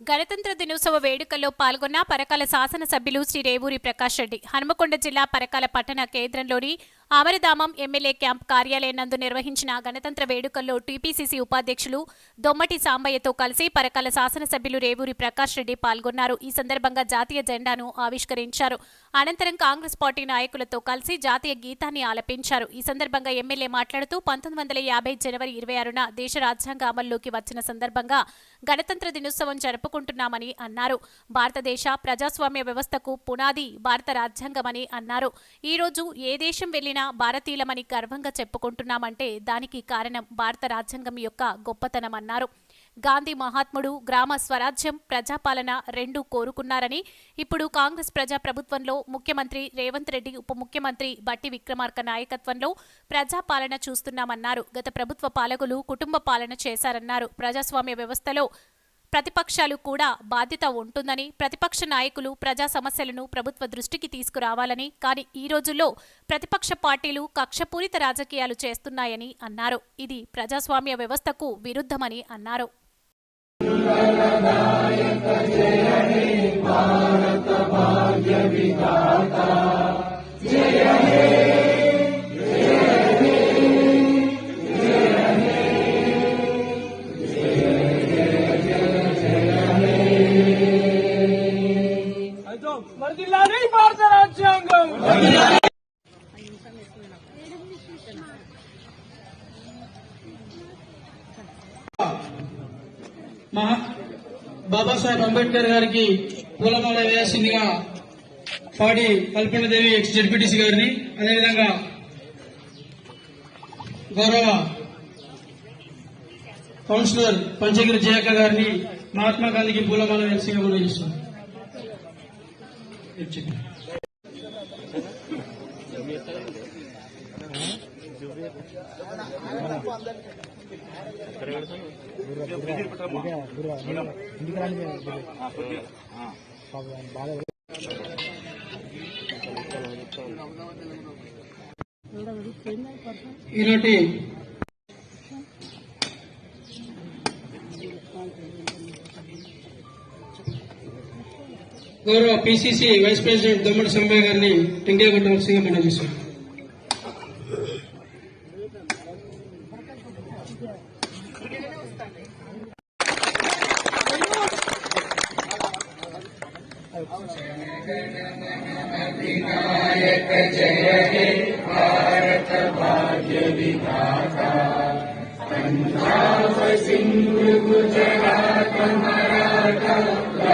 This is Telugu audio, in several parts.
గణతంత్ర దినోత్సవ వేడుకల్లో పాల్గొన్న పరకాల శాసనసభ్యులు శ్రీ రేవూరి ప్రకాష్ రెడ్డి. హనుమకొండ జిల్లా పరకాల పట్టణ కేంద్రంలోని అమరధామం ఎమ్మెల్యే క్యాంప్ కార్యాలయం నందు నిర్వహించిన గణతంత్ర వేడుకల్లో టీపీసీసీ ఉపాధ్యక్షులు దొమ్మటి సాంబయ్యతో కలిసి పరకాల శాసనసభ్యులు రేవూరి ప్రకాష్ రెడ్డి పాల్గొన్నారు. ఈ సందర్భంగా జాతీయ జెండాను ఆవిష్కరించారు. అనంతరం కాంగ్రెస్ పార్టీ నాయకులతో కలిసి జాతీయ గీతాన్ని ఆలపించారు. ఈ సందర్భంగా ఎమ్మెల్యే మాట్లాడుతూ పంతొమ్మిది వందల యాభై జనవరి ఇరవై ఆరున దేశ రాజ్యాంగ అమల్లోకి వచ్చిన సందర్భంగా గణతంత్ర దినోత్సవం జరుపుకుంటున్నామని అన్నారు. భారతదేశ ప్రజాస్వామ్య వ్యవస్థకు పునాది భారత రాజ్యాంగమని అన్నారు. ఈ రోజు ఏ దేశం వెళ్ళినా భారతీయులమని గర్వంగా చెప్పుకుంటున్నామంటే దానికి కారణం భారత రాజ్యాంగం యొక్క గొప్పతనమన్నారు గాంధీ మహాత్ముడు గ్రామ స్వరాజ్యం ప్రజాపాలన రెండు కోరుకున్నారని ఇప్పుడు కాంగ్రెస్ ప్రజా ప్రభుత్వంలో ముఖ్యమంత్రి రేవంత్ రెడ్డి ఉప ముఖ్యమంత్రి బట్టి విక్రమార్క నాయకత్వంలో ప్రజాపాలన చూస్తున్నామన్నారు. గత ప్రభుత్వ పాలకులు కుటుంబ పాలన చేశారన్నారు. ప్రజాస్వామ్య వ్యవస్థలో ప్రతిపక్షాలు కూడా బాధ్యత ఉంటుందని ప్రతిపక్ష నాయకులు ప్రజా సమస్యలను ప్రభుత్వ దృష్టికి తీసుకురావాలని కానీ ఈ రోజుల్లో ప్రతిపక్ష పార్టీలు కక్షపూరిత రాజకీయాలు చేస్తున్నాయని అన్నారు. ఇది ప్రజాస్వామ్య వ్యవస్థకు విరుద్ధమని అన్నారు. అయితే బాబాసాహెబ్ అంబేద్కర్ గారికి పూలమాల వేయాల్సిందిగా పాడి కల్పనదేవి ఎక్స్ జడ్పీటీసీ గారిని అదేవిధంగా గౌరవ కౌన్సిలర్ పంచగిరి జయక్క గారిని మహాత్మా గాంధీకి పూలమాల వేయాల్సిందిగా మనం చేస్తున్నాం. ఈనాటి గౌరవ PCC vice president Dommadi Sambayya గారిని టెంకే కొట్టవలసిందిగా మనం చేశాం గణతంత్ర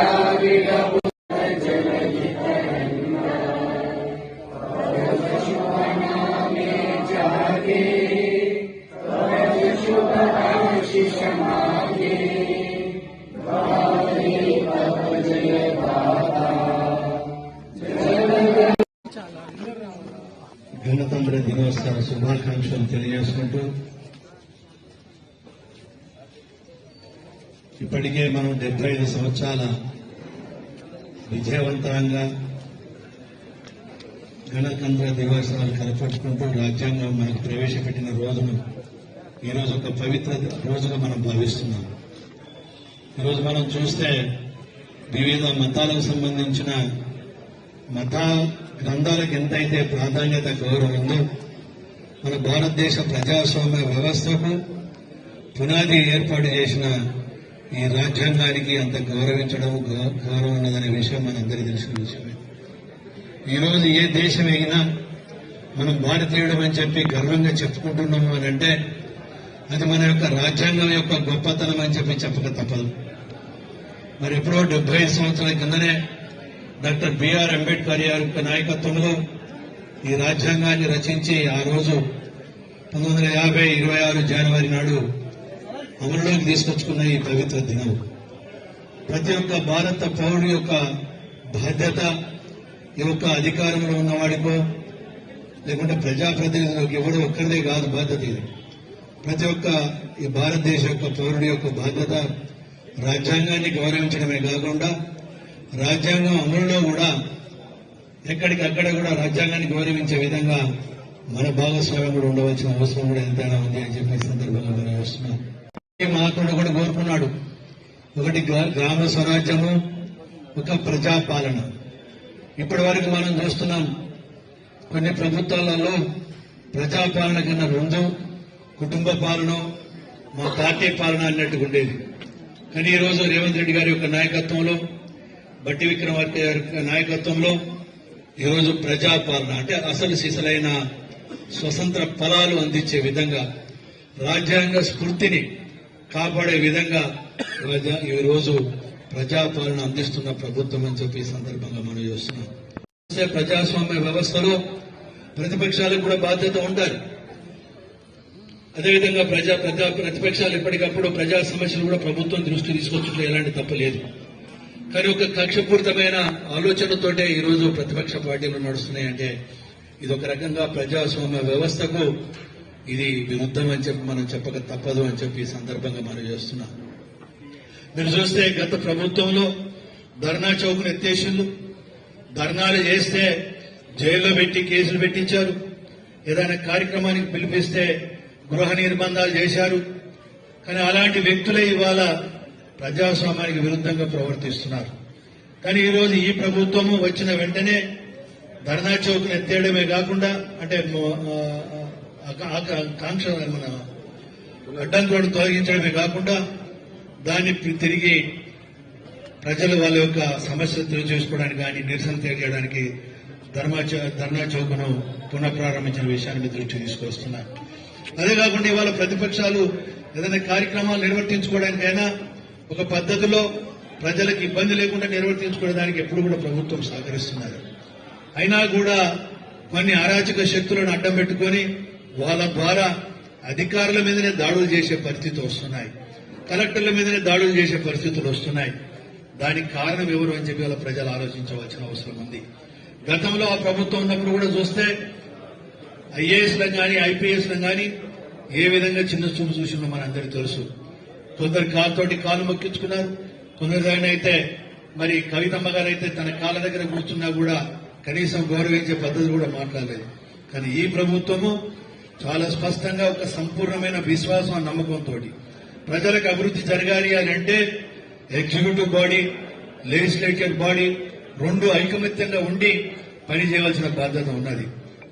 దినోత్సవ శుభాకాంక్షలు తెలియజేసుకుంటూ ఇప్పటికే మనం డెబ్బై ఐదు సంవత్సరాల విజయవంతంగా గణతంత్ర దినోత్సవాలు కనపరుచుకుంటూ రాజ్యాంగం మనకు ప్రవేశపెట్టిన రోజును ఈరోజు ఒక పవిత్ర రోజుగా మనం భావిస్తున్నాం. ఈరోజు మనం చూస్తే వివిధ మతాలకు సంబంధించిన మత గ్రంథాలకు ఎంతైతే ప్రాధాన్యత గౌరవం ఉందో మన భారతదేశ ప్రజాస్వామ్య వ్యవస్థకు పునాది ఏర్పాటు చేసిన ఈ రాజ్యాంగానికి అంత గౌరవించడం గౌ- గౌరవం ఉన్నదనే విషయం మనందరికీ తెలిసిన విషయమే. ఈరోజు ఏ దేశం ఎగినా మనం భారతీయుడం అని చెప్పి గర్వంగా చెప్పుకుంటున్నాము అని అంటే అది మన యొక్క రాజ్యాంగం యొక్క గొప్పతనం అని చెప్పి చెప్పక తప్పదు. మరి ఎప్పుడో డెబ్బై ఐదు సంవత్సరాల కిందనే డాక్టర్ బిఆర్ అంబేద్కర్ గారి యొక్క నాయకత్వంలో ఈ రాజ్యాంగాన్ని రచించి ఆ రోజు పంతొమ్మిది వందల యాభై ఇరవై ఆరు జనవరి నాడు అమలులోకి తీసుకొచ్చుకున్న ఈ పవిత్ర దినం. ప్రతి ఒక్క భారత పౌరుడి యొక్క బాధ్యత ఈ యొక్క అధికారంలో ఉన్నవాడికో లేకుంటే ప్రజాప్రతినిధులకు ఎవడో ఒక్కరిదే కాదు బాధ్యత ఇది. ప్రతి ఒక్క ఈ భారతదేశ యొక్క పౌరుడి యొక్క బాధ్యత రాజ్యాంగాన్ని గౌరవించడమే కాకుండా రాజ్యాంగం అమలులో కూడా ఎక్కడికక్కడ కూడా రాజ్యాంగాన్ని గౌరవించే విధంగా మన భాగస్వామ్యం కూడా ఉండవలసిన అవసరం కూడా ఎంతైనా ఉంది అని చెప్పి సందర్భంగా మనం వస్తున్నాం మహాత్ముడు కూడా కోరుకున్నాడు. ఒకటి గ్రా- గ్రామ స్వరాజ్యము ఒక ప్రజాపాలన. ఇప్పటి వరకు మనం చూస్తున్నాం కొన్ని ప్రభుత్వాలలో ప్రజాపాలన కన్నా రెండు కుటుంబ పాలన మా పార్టీ పాలన అన్నట్టుగా ఉండేది. కానీ ఈ రోజు రేవంత్ రెడ్డి గారి యొక్క నాయకత్వంలో బట్టి విక్రమార్క గారి యొక్క నాయకత్వంలో ఈరోజు ప్రజాపాలన అంటే అసలు సిసలైన స్వతంత్ర ఫలాలు అందించే విధంగా రాజ్యాంగ స్ఫూర్తిని కాపాడే విధంగా ఈరోజు ప్రజాపాలన అందిస్తున్న ప్రభుత్వం అని చెప్పి ఈ సందర్భంగా మనం చూస్తున్నాం. ప్రజాస్వామ్య వ్యవస్థలో ప్రతిపక్షాలకు కూడా బాధ్యత ఉండాలి. అదేవిధంగా ప్రజా ప్రజా ప్రతిపక్షాలు ఎప్పటికప్పుడు ప్రజా సమస్యలు కూడా ప్రభుత్వం దృష్టి తీసుకొచ్చుట్లో ఎలాంటి తప్పలేదు కానీ ఒక కక్షపూరితమైన ఆలోచనతోటే ఈరోజు ప్రతిపక్ష పార్టీలు నడుస్తున్నాయంటే ఇది ఒక రకంగా ప్రజాస్వామ్య వ్యవస్థకు ఇది విరుద్ధం అని చెప్పి మనం చెప్పక తప్పదు అని చెప్పి ఈ సందర్భంగా మనం చేస్తున్నాం. మీరు చూస్తే గత ప్రభుత్వంలో ధర్నా చౌక్ను ఎత్తేసిండ్రు. ధర్నాలు చేస్తే జైల్లో పెట్టి కేసులు పెట్టించారు. ఏదైనా కార్యక్రమానికి పిలిపిస్తే గృహ నిర్బంధాలు చేశారు. కానీ అలాంటి వ్యక్తులే ఇవాళ ప్రజాస్వామ్యానికి విరుద్ధంగా ప్రవర్తిస్తున్నారు. కానీ ఈరోజు ఈ ప్రభుత్వము వచ్చిన వెంటనే ధర్నా చౌక్ ఎత్తేయడమే కాకుండా అంటే కాంక్ష మన అడ్డంకులను తొలగించడమే కాకుండా దాన్ని తిరిగి ప్రజలు వాళ్ళ యొక్క సమస్యలు తెలియజేసుకోవడానికి కానీ నిరసన తెలియజేయడానికి ధర్మా ధర్నా చౌకను పునఃప్రారంభించిన విషయాన్ని దృష్టి తీసుకొస్తున్నా అదే కాకుండా ఇవాళ ప్రతిపక్షాలు ఏదైనా కార్యక్రమాలు నిర్వర్తించుకోవడానికైనా ఒక పద్ధతిలో ప్రజలకు ఇబ్బంది లేకుండా నిర్వర్తించుకోవడానికి ఎప్పుడు కూడా ప్రభుత్వం సహకరిస్తున్నారు. అయినా కూడా కొన్ని అరాచక శక్తులను అడ్డం పెట్టుకొని వాళ్ళ ద్వారా అధికారుల మీదనే దాడులు చేసే పరిస్థితి వస్తున్నాయి. కలెక్టర్ల మీదనే దాడులు చేసే పరిస్థితులు వస్తున్నాయి. దానికి కారణం ఎవరు అని చెప్పి వాళ్ళ ప్రజలు ఆలోచించవలసిన అవసరం ఉంది. గతంలో ఆ ప్రభుత్వం ఉన్నప్పుడు కూడా చూస్తే ఐఏఎస్లను కానీ ఐపీఎస్లను కానీ ఏ విధంగా చిన్న చూపు చూసిందో మన అందరికీ తెలుసు. కొందరు కాలుతోటి కాలు మొక్కించుకున్నారు. కొందరు దగ్గర అయితే మరి కవితమ్మ గారు అయితే తన కాళ్ళ దగ్గర కూర్చున్నా కూడా కనీసం గౌరవించే పద్ధతి కూడా మాట్లాడలేదు. కానీ ఈ ప్రభుత్వము చాలా స్పష్టంగా ఒక సంపూర్ణమైన విశ్వాసం నమ్మకంతో ప్రజలకు అభివృద్ధి జరగాలి అని అంటే ఎగ్జిక్యూటివ్ బాడీ లెజిస్లేటివ్ బాడీ రెండు ఐకమత్యంగా ఉండి పనిచేయవలసిన బాధ్యత ఉన్నది.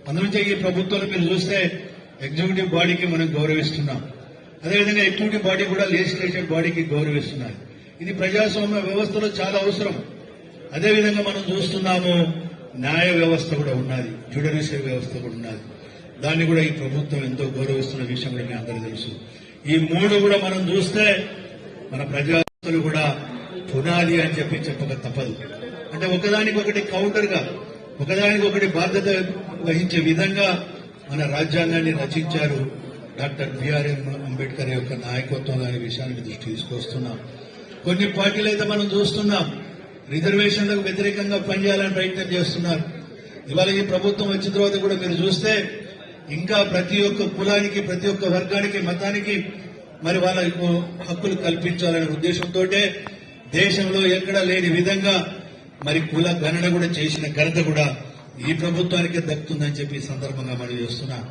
అందుకే ఈ ప్రభుత్వంలో మీరు చూస్తే ఎగ్జిక్యూటివ్ బాడీకి మనం గౌరవిస్తున్నాం. అదేవిధంగా ఎగ్జిక్యూటివ్ బాడీ కూడా లెజిస్లేటివ్ బాడీకి గౌరవిస్తున్నారు. ఇది ప్రజాస్వామ్య వ్యవస్థలో చాలా అవసరం. అదేవిధంగా మనం చూస్తున్నాము న్యాయ వ్యవస్థ కూడా ఉన్నది జ్యుడిషియల్ వ్యవస్థ కూడా ఉన్నది. దాన్ని కూడా ఈ ప్రభుత్వం ఎంతో గౌరవిస్తున్న విషయం కూడా మీ అందరూ తెలుసు. ఈ మూడు కూడా మనం చూస్తే మన ప్రజాస్తులు కూడా పునాది అని చెప్పి చెప్పక తప్పదు. అంటే ఒకదానికి ఒకటి కౌంటర్గా ఒకదానికి ఒకటి బాధ్యత వహించే విధంగా మన రాజ్యాంగాన్ని రచించారు డాక్టర్ బిఆర్ఎం అంబేద్కర్ యొక్క నాయకత్వం అనే విషయానికి దృష్టి తీసుకొస్తున్నాం. కొన్ని పార్టీలు అయితే మనం చూస్తున్నాం. రిజర్వేషన్లకు వ్యతిరేకంగా పనిచేయాలని ప్రయత్నం చేస్తున్నారు. ఇవాళ ఈ ప్రభుత్వం వచ్చిన తర్వాత కూడా మీరు చూస్తే ఇంకా ప్రతి ఒక్క కులానికి ప్రతి ఒక్క వర్గానికి మతానికి మరి వాళ్ళ హక్కులు కల్పించాలనే ఉద్దేశంతో దేశంలో ఎక్కడా లేని విధంగా మరి కుల గణన కూడా చేసిన ఘనత కూడా ఈ ప్రభుత్వానికే దక్కుతుందని చెప్పి ఈ సందర్భంగా మనం చేస్తున్నాం.